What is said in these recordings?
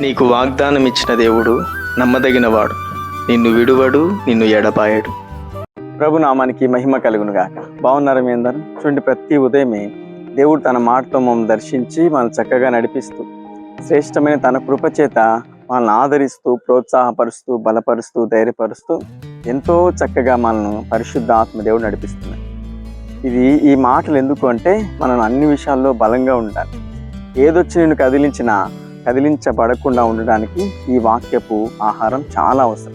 నీకు వాగ్దానం ఇచ్చిన దేవుడు నమ్మదగినవాడు. నిన్ను విడువడు నిన్ను ఎడపాయడు ప్రభు నామానికి మహిమ కలుగును గాక బాగున్నారు మీ అందరూ? చూడండి ప్రతి ఉదయమే దేవుడు తన మాటతో మమ్మల్ని దర్శించి మనల్ని చక్కగా నడిపిస్తూ శ్రేష్టమైన తన కృపచేత మనల్ని ఆదరిస్తూ ప్రోత్సాహపరుస్తూ బలపరుస్తూ ధైర్యపరుస్తూ ఎంతో చక్కగా మనల్ని పరిశుద్ధ ఆత్మ దేవుడు నడిపిస్తున్నాయి ఇది ఈ మాటలు ఎందుకు అంటే మనం అన్ని విషయాల్లో బలంగా ఉండాలి. ఏదొచ్చి నేను కదిలించినా కదిలించబడకుండా ఉండడానికి ఈ వాక్యపు ఆహారం చాలా అవసరం.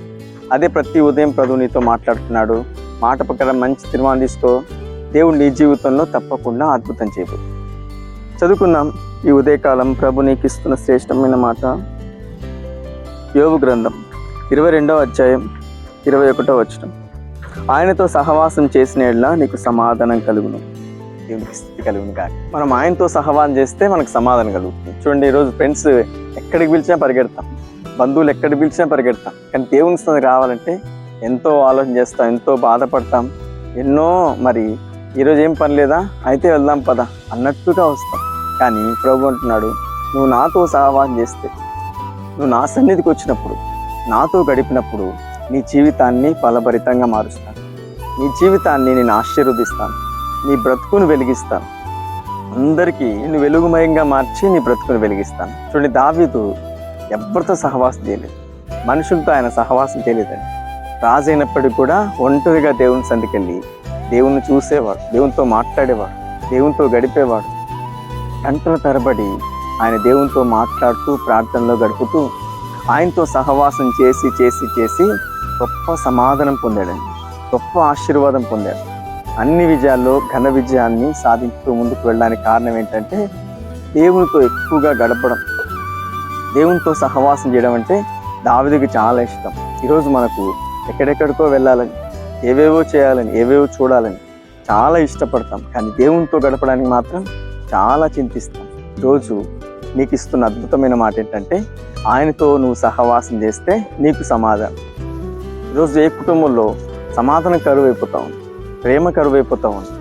అదే ప్రతి ఉదయం ప్రభు నీతో మాట్లాడుతున్నాడు. మాట ప్రకారం మంచి తీర్మానం తీసుకో. దేవుడు నీ జీవితంలో తప్పకుండా అద్భుతం చేయబో చదువుకుందాం. ఈ ఉదయకాలం ప్రభు నీకు ఇస్తున్న శ్రేష్టమైన మాట. యోగు గ్రంథం ఇరవై రెండవ అధ్యాయం ఇరవై ఒకటో వచనం. ఆయనతో సహవాసం చేసిన ఎడ్ల నీకు సమాధానం కలుగును. దేవునికి స్థితి కలుగును కాక మనం ఆయనతో సహవాసం చేస్తే మనకు సమాధానం కలుగుతుంది. చూడండి ఈరోజు ఫ్రెండ్స్ ఎక్కడికి పిలిచినా పరిగెడతాం. బంధువులు ఎక్కడికి పిలిచినా పరిగెడతాం. కానీ దేవుని స్థితి రావాలంటే ఎంతో ఆలోచన చేస్తాం ఎంతో బాధపడతాం. ఎన్నో మరి ఈరోజు ఏం పని లేదా? అయితే వెళ్దాం పద అన్నట్టుగా వస్తాం. కానీ ప్రభు అంటున్నాడు నువ్వు నాతో సహవాసం చేస్తే నువ్వు నా సన్నిధికి వచ్చినప్పుడు నాతో గడిపినప్పుడు నీ జీవితాన్ని ఫలభరితంగా మారుస్తాను. నీ జీవితాన్ని నేను ఆశీర్వదిస్తాను. నీ బ్రతుకును వెలిగిస్తాను. అందరికీ నేను వెలుగుమయంగా మార్చి నీ బ్రతుకును వెలిగిస్తాను. చూడండి దావీదు ఎవరితో సహవాసం చేయలేదు. మనుషులతో ఆయన సహవాసం చేయలేదండి. రాజు అయినప్పటికీ కూడా ఒంటరిగా దేవుని సందికెళ్ళి దేవుణ్ణి చూసేవాడు దేవునితో మాట్లాడేవాడు దేవునితో గడిపేవాడు. గంటల తరబడి ఆయన దేవునితో మాట్లాడుతూ ప్రార్థనలో గడుపుతూ ఆయనతో సహవాసం చేసి చేసి చేసి గొప్ప సమాధానం పొందాడండి. గొప్ప ఆశీర్వాదం పొందాడు. అన్ని విజయాల్లో ఘన విజయాన్ని సాధించుతూ ముందుకు వెళ్ళడానికి కారణం ఏంటంటే దేవునితో ఎక్కువగా గడపడం. దేవునితో సహవాసం చేయడం అంటే దావిదికి చాలా ఇష్టం. ఈరోజు మనకు ఎక్కడెక్కడికో వెళ్ళాలని ఏవేవో చేయాలని ఏవేవో చూడాలని చాలా ఇష్టపడతాం. కానీ దేవునితో గడపడానికి మాత్రం చాలా చింతిస్తాం. ఈరోజు నీకు ఇస్తున్న అద్భుతమైన మాట ఏంటంటే ఆయనతో నువ్వు సహవాసం చేస్తే నీకు సమాధానం. ఈరోజు ఏ కుటుంబంలో సమాధానం కరువైపోతా ఉంది? ప్రేమ కరువైపోతా ఉంది.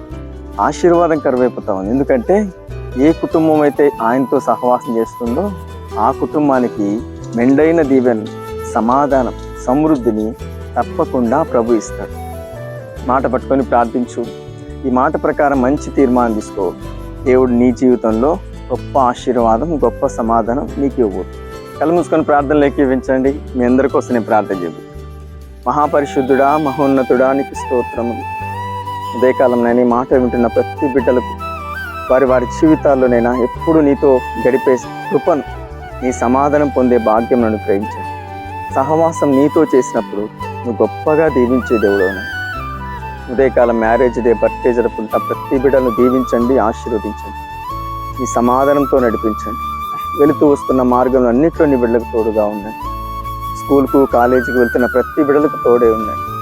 ఆశీర్వాదం కరువైపోతా ఉంది. ఎందుకంటే ఏ కుటుంబం అయితే ఆయనతో సహవాసం చేస్తుందో ఆ కుటుంబానికి మెండైన దీవెన సమాధానం సమృద్ధిని తప్పకుండా ప్రభు ఇస్తాడు. మాట పట్టుకొని ప్రార్థించు. ఈ మాట ప్రకారం మంచి తీర్మానం తీసుకో. దేవుడు నీ జీవితంలో గొప్ప ఆశీర్వాదం గొప్ప సమాధానం నీకు ఇవ్వబోతుంది కళ్ళు మూసుకొని ప్రార్థనలు మీ అందరి కోసం నేను ప్రార్థన చేయబోతున్నాను మహాపరిశుద్ధుడా మహోన్నతుడా నీకు స్తోత్రము ఉదయకాలం నేను ఈ మాట వింటున్న ప్రతి బిడ్డలకు వారి వారి జీవితాల్లోనైనా ఎప్పుడు నీతో గడిపే కృపను నీ సమాధానం పొందే భాగ్యం నన్ను గ్రహించాను సహవాసం నీతో చేసినప్పుడు నువ్వు గొప్పగా దీవించే దేవుడు ఉదయకాలం మ్యారేజ్ డే బర్త్డే జరుపుకుంటా ప్రతి బిడ్డను దీవించండి ఆశీర్వదించండి. నీ సమాధానంతో నడిపించండి. వెళుతూ వస్తున్న మార్గంలో అన్నింటిలో నీ బిడ్డలకు తోడుగా ఉండండి. స్కూల్కు కాలేజీకి వెళ్తున్న ప్రతి బిడ్డలకు తోడే ఉండండి.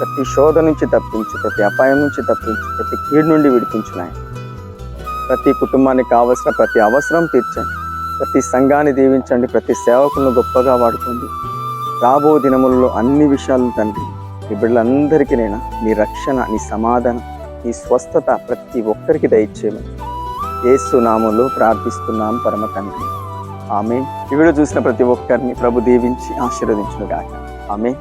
ప్రతి శోధ నుంచి తప్పించు ప్రతి అపాయం నుంచి తప్పించు ప్రతి కీడు నుండి విడిపించున్నాయి ప్రతి కుటుంబానికి కావలసిన ప్రతి అవసరం తీర్చండి. ప్రతి సంఘాన్ని దీవించండి. ప్రతి సేవకులను గొప్పగా వాడుకోండి. రాబో దినములలో అన్ని విషయాలు తండ్రి ఈ బిడ్డలందరికీ నేను? నీ రక్షణ నీ సమాధానం నీ స్వస్థత ప్రతి ఒక్కరికి దయచేయమని ఏసునామంలో ప్రార్థిస్తున్నాం పరమ తండ్రి. ఆమె ఈ వీడియో చూసిన ప్రతి ఒక్కరిని ప్రభు దీవించి ఆశీర్వదించుగాక ఆమె